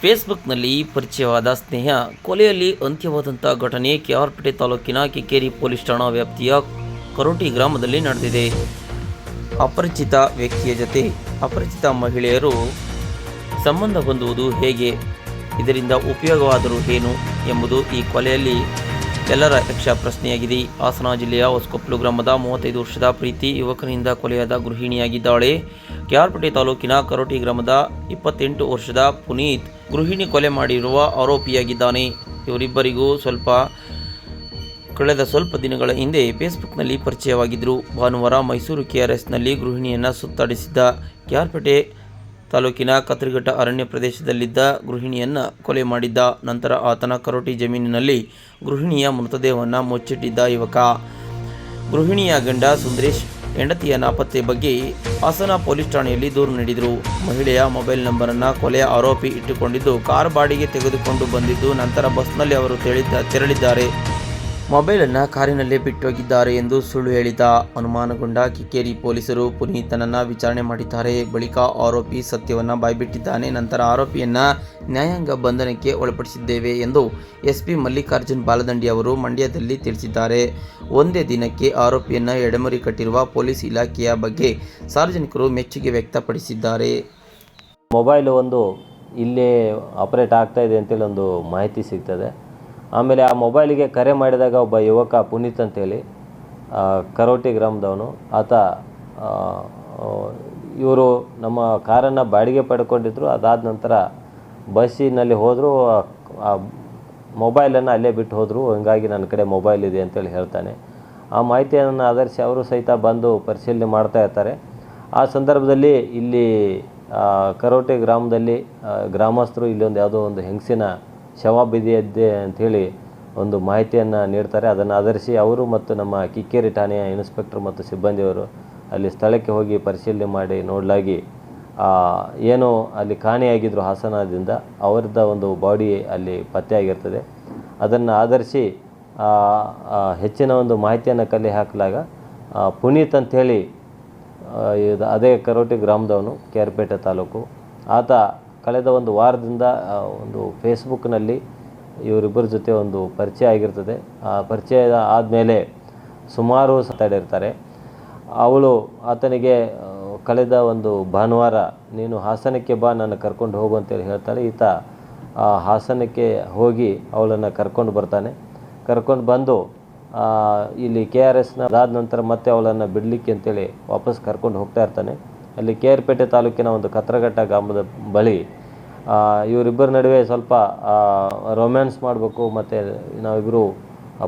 ಫೇಸ್ಬುಕ್ನಲ್ಲಿ ಪರಿಚಯವಾದ ಸ್ನೇಹ, ಕೊಲೆಯಲ್ಲಿ ಅಂತ್ಯವಾದಂಥ ಘಟನೆ ಕೆಆರ್ಪೇಟೆ ತಾಲೂಕಿನ ಕಿಕ್ಕೇರಿ ಪೊಲೀಸ್ ಠಾಣಾ ವ್ಯಾಪ್ತಿಯ ಕರೋಟಿ ಗ್ರಾಮದಲ್ಲಿ ನಡೆದಿದೆ. ಅಪರಿಚಿತ ವ್ಯಕ್ತಿಯ ಜೊತೆ ಅಪರಿಚಿತ ಮಹಿಳೆಯರು ಸಂಬಂಧ ಹೊಂದುವುದು ಹೇಗೆ? ಇದರಿಂದ ಉಪಯೋಗವಾದರೂ ಏನು ಎಂಬುದು ಈ ಕೊಲೆಯಲ್ಲಿ ಎಲ್ಲರ ಯಕ್ಷ ಪ್ರಶ್ನೆಯಾಗಿದೆ. ಹಾಸನ ಜಿಲ್ಲೆಯ ಹೊಸಕೊಪ್ಪಲು ಗ್ರಾಮದ ಮೂವತ್ತೈದು ವರ್ಷದ ಪ್ರೀತಿ ಯುವಕನಿಂದ ಕೊಲೆಯಾದ ಗೃಹಿಣಿಯಾಗಿದ್ದಾಳೆ. ಕೆಆರ್ಪೇಟೆ ತಾಲೂಕಿನ ಕರೋಟಿ ಗ್ರಾಮದ ಇಪ್ಪತ್ತೆಂಟು ವರ್ಷದ ಪುನೀತ್ ಗೃಹಿಣಿ ಕೊಲೆ ಮಾಡಿರುವ ಆರೋಪಿಯಾಗಿದ್ದಾನೆ. ಇವರಿಬ್ಬರಿಗೂ ಸ್ವಲ್ಪ ಕಳೆದ ಸ್ವಲ್ಪ ದಿನಗಳ ಹಿಂದೆ ಫೇಸ್ಬುಕ್ನಲ್ಲಿ ಪರಿಚಯವಾಗಿದ್ದರು. ಭಾನುವಾರ ಮೈಸೂರು ಕೆಆರ್ಎಸ್ನಲ್ಲಿ ಗೃಹಿಣಿಯನ್ನು ಸುತ್ತಾಡಿಸಿದ್ದ ಕ್ಯಾರ್ಪೇಟೆ ತಾಲೂಕಿನ ಕತ್ರಿಘಟ್ಟ ಅರಣ್ಯ ಪ್ರದೇಶದಲ್ಲಿದ್ದ ಗೃಹಿಣಿಯನ್ನು ಕೊಲೆ ಮಾಡಿದ್ದ. ನಂತರ ಆತನ ಕರೋಟಿ ಜಮೀನಿನಲ್ಲಿ ಗೃಹಿಣಿಯ ಮೃತದೇಹವನ್ನು ಮುಚ್ಚಿಟ್ಟಿದ್ದ ಯುವಕ. ಗೃಹಿಣಿಯ ಗಂಡ ಸುಂದರೇಶ್ ಹೆಂಡತಿಯ ನಾಪತ್ತೆ ಬಗ್ಗೆ ಹಾಸನ ಪೊಲೀಸ್ ಠಾಣೆಯಲ್ಲಿ ದೂರು ನೀಡಿದರು. ಮಹಿಳೆಯ ಮೊಬೈಲ್ ನಂಬರನ್ನು ಕೊಲೆಯ ಆರೋಪಿ ಇಟ್ಟುಕೊಂಡಿದ್ದು ಕಾರ್ ಬಾಡಿಗೆ ತೆಗೆದುಕೊಂಡು ಬಂದಿದ್ದು ನಂತರ ಬಸ್ನಲ್ಲಿ ಅವರು ತೆರಳಿದ್ದ ತೆರಳಿದ್ದಾರೆ. ಮೊಬೈಲನ್ನು ಕಾರಿನಲ್ಲೇ ಬಿಟ್ಟೋಗಿದ್ದಾರೆ ಎಂದು ಸುಳ್ಳು ಹೇಳಿದ ಅನುಮಾನಗೊಂಡ ಕಿಕ್ಕೇರಿ ಪೊಲೀಸರು ಪುನೀತನನ್ನು ವಿಚಾರಣೆ ಮಾಡಿದ್ದಾರೆ. ಬಳಿಕ ಆರೋಪಿ ಸತ್ಯವನ್ನು ಬಾಯ್ಬಿಟ್ಟಿದ್ದಾನೆ. ನಂತರ ಆರೋಪಿಯನ್ನು ನ್ಯಾಯಾಂಗ ಬಂಧನಕ್ಕೆ ಒಳಪಡಿಸಿದ್ದೇವೆ ಎಂದು ಎಸ್ಪಿ ಮಲ್ಲಿಕಾರ್ಜುನ್ ಬಾಲದಂಡಿ ಅವರು ಮಂಡ್ಯದಲ್ಲಿ ತಿಳಿಸಿದ್ದಾರೆ. ಒಂದೇ ದಿನಕ್ಕೆ ಆರೋಪಿಯನ್ನು ಎಡೆಮರಿ ಕಟ್ಟಿರುವ ಪೊಲೀಸ್ ಇಲಾಖೆಯ ಬಗ್ಗೆ ಸಾರ್ವಜನಿಕರು ಮೆಚ್ಚುಗೆ ವ್ಯಕ್ತಪಡಿಸಿದ್ದಾರೆ. ಮೊಬೈಲು ಒಂದು ಇಲ್ಲೇ ಆಪರೇಟ್ ಆಗ್ತಾ ಇದೆ ಅಂತೇಳಿ ಒಂದು ಮಾಹಿತಿ ಸಿಗ್ತದೆ. ಆಮೇಲೆ ಆ ಮೊಬೈಲಿಗೆ ಕರೆ ಮಾಡಿದಾಗ ಒಬ್ಬ ಯುವಕ ಪುನೀತ್ ಅಂತೇಳಿ ಕರೋಟಿ ಗ್ರಾಮದವನು. ಆತ ಇವರು ನಮ್ಮ ಕಾರನ್ನು ಬಾಡಿಗೆ ಪಡ್ಕೊಂಡಿದ್ರು. ಅದಾದ ನಂತರ ಬಸ್ಸಿನಲ್ಲಿ ಹೋದರೂ. ಆ ಮೊಬೈಲನ್ನು ಅಲ್ಲೇ ಬಿಟ್ಟು ಹೋದರು. ಹಂಗಾಗಿ ನನ್ನ ಕಡೆ ಮೊಬೈಲ್ ಇದೆ ಅಂತೇಳಿ ಹೇಳ್ತಾನೆ. ಆ ಮಾಹಿತಿಯನ್ನು ಆಧರಿಸಿ ಅವರು ಸಹಿತ ಬಂದು ಪರಿಶೀಲನೆ ಮಾಡ್ತಾ ಇರ್ತಾರೆ. ಆ ಸಂದರ್ಭದಲ್ಲಿ ಇಲ್ಲಿ ಕರೋಟೆ ಗ್ರಾಮದಲ್ಲಿ ಗ್ರಾಮಸ್ಥರು ಇಲ್ಲೊಂದು ಯಾವುದೋ ಒಂದು ಹೆಂಗಸಿನ ಶವ ಬಿದಿಯದ್ದೆ ಅಂಥೇಳಿ ಒಂದು ಮಾಹಿತಿಯನ್ನು ನೀಡ್ತಾರೆ. ಅದನ್ನು ಆಧರಿಸಿ ಅವರು ಮತ್ತು ನಮ್ಮ ಕಿಕ್ಕೇರಿ ಠಾಣೆಯ ಇನ್ಸ್ಪೆಕ್ಟರ್ ಮತ್ತು ಸಿಬ್ಬಂದಿಯವರು ಅಲ್ಲಿ ಸ್ಥಳಕ್ಕೆ ಹೋಗಿ ಪರಿಶೀಲನೆ ಮಾಡಿ ನೋಡಲಾಗಿ ಏನು ಅಲ್ಲಿ ಕಾಣೆಯಾಗಿದ್ದರು ಹಾಸನದಿಂದ ಅವರದ ಒಂದು ಬಾಡಿ ಅಲ್ಲಿ ಪತ್ತೆಯಾಗಿರ್ತದೆ. ಅದನ್ನು ಆಧರಿಸಿ ಹೆಚ್ಚಿನ ಒಂದು ಮಾಹಿತಿಯನ್ನು ಕಲೆ ಹಾಕಲಾಗ ಪುನೀತ್ ಅಂಥೇಳಿ ಇದು ಅದೇ ಕರೋಟಿ ಗ್ರಾಮದವನು, ಕೇರ್ಪೇಟೆ ತಾಲೂಕು. ಆತ ಕಳೆದ ಒಂದು ವಾರದಿಂದ ಒಂದು ಫೇಸ್ಬುಕ್ನಲ್ಲಿ ಇವರಿಬ್ಬರ ಜೊತೆ ಒಂದು ಪರಿಚಯ ಆಗಿರ್ತದೆ. ಆ ಪರಿಚಯ ಆದಮೇಲೆ ಸುಮಾರು ಸತಾಡಿರ್ತಾರೆ ಅವಳು ಆತನಿಗೆ ಕಳೆದ ಒಂದು ಭಾನುವಾರ, ನೀನು ಹಾಸನಕ್ಕೆ ಬಾ, ನನ್ನ ಕರ್ಕೊಂಡು ಹೋಗು ಅಂತೇಳಿ ಹೇಳ್ತಾಳೆ ಈತ, ಆ, ಹಾಸನಕ್ಕೆ ಹೋಗಿ ಅವಳನ್ನು ಕರ್ಕೊಂಡು ಬರ್ತಾನೆ. ಕರ್ಕೊಂಡು ಬಂದು ಇಲ್ಲಿ ಕೆ ಆರ್ ಎಸ್ನ ಅದಾದ ನಂತರ ಮತ್ತೆ ಅವಳನ್ನು ಬಿಡಲಿಕ್ಕೆ ಅಂತೇಳಿ ವಾಪಸ್ ಕರ್ಕೊಂಡು ಹೋಗ್ತಾ ಇರ್ತಾನೆ. ಅಲ್ಲಿ ಕೆ ಆರ್ ಪೇಟೆ ತಾಲೂಕಿನ ಒಂದು ಕತ್ರಘಟ್ಟ ಗ್ರಾಮದ ಬಳಿ ಇವರಿಬ್ಬರ ನಡುವೆ ಸ್ವಲ್ಪ ರೊಮ್ಯಾನ್ಸ್ ಮಾಡಬೇಕು ಮತ್ತು ನಾವಿಬ್ಬರು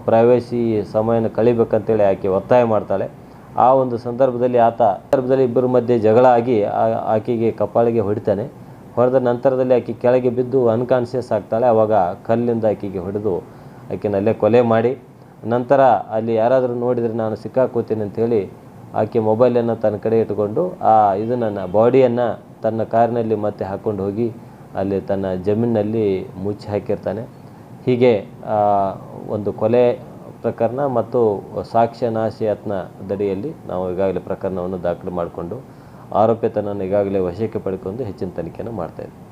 ಪ್ರೈವೇಸಿ ಸಮಯನ ಕಳಿಬೇಕಂತೇಳಿ ಆಕೆ ಒತ್ತಾಯ ಮಾಡ್ತಾಳೆ. ಆ ಒಂದು ಸಂದರ್ಭದಲ್ಲಿ ಆತ ಸಂದರ್ಭದಲ್ಲಿ ಇಬ್ಬರ ಮಧ್ಯೆ ಜಗಳ ಆಗಿ ಆಕೆಗೆ ಕಪಾಳಿಗೆ ಹೊಡಿತಾನೆ. ಹೊಡೆದ ನಂತರದಲ್ಲಿ ಆಕೆ ಕೆಳಗೆ ಬಿದ್ದು ಅನ್ಕಾನ್ಷಿಯಸ್ ಆಗ್ತಾಳೆ. ಆವಾಗ ಕಲ್ಲಿಂದ ಆಕೆಗೆ ಹೊಡೆದು ಆಕೆನಲ್ಲೇ ಕೊಲೆ ಮಾಡಿ. ನಂತರ ಅಲ್ಲಿ ಯಾರಾದರೂ ನೋಡಿದರೆ ನಾನು ಸಿಕ್ಕಾಕೋತೀನಿ ಅಂತೇಳಿ ಆಕೆ ಮೊಬೈಲನ್ನು ತನ್ನ ಕಡೆ ಇಟ್ಟುಕೊಂಡು ಆ ಇದನ್ನು ಬಾಡಿಯನ್ನು ತನ್ನ ಕಾರಿನಲ್ಲಿ ಮತ್ತೆ ಹಾಕ್ಕೊಂಡು ಹೋಗಿ ಅಲ್ಲಿ ತನ್ನ ಜಮೀನಿನಲ್ಲಿ ಮುಚ್ಚಿ ಹಾಕಿರ್ತಾನೆ. ಹೀಗೆ ಒಂದು ಕೊಲೆ ಪ್ರಕರಣ ಮತ್ತು ಸಾಕ್ಷ್ಯ ದಡಿಯಲ್ಲಿ ನಾವು ಈಗಾಗಲೇ ಪ್ರಕರಣವನ್ನು ದಾಖಲು ಮಾಡಿಕೊಂಡು ಆರೋಪಿತನನ್ನು ಈಗಾಗಲೇ ವಶಕ್ಕೆ ಪಡ್ಕೊಂಡು ಹೆಚ್ಚಿನ ತನಿಖೆಯನ್ನು ಮಾಡ್ತಾಯಿದ್ದೀವಿ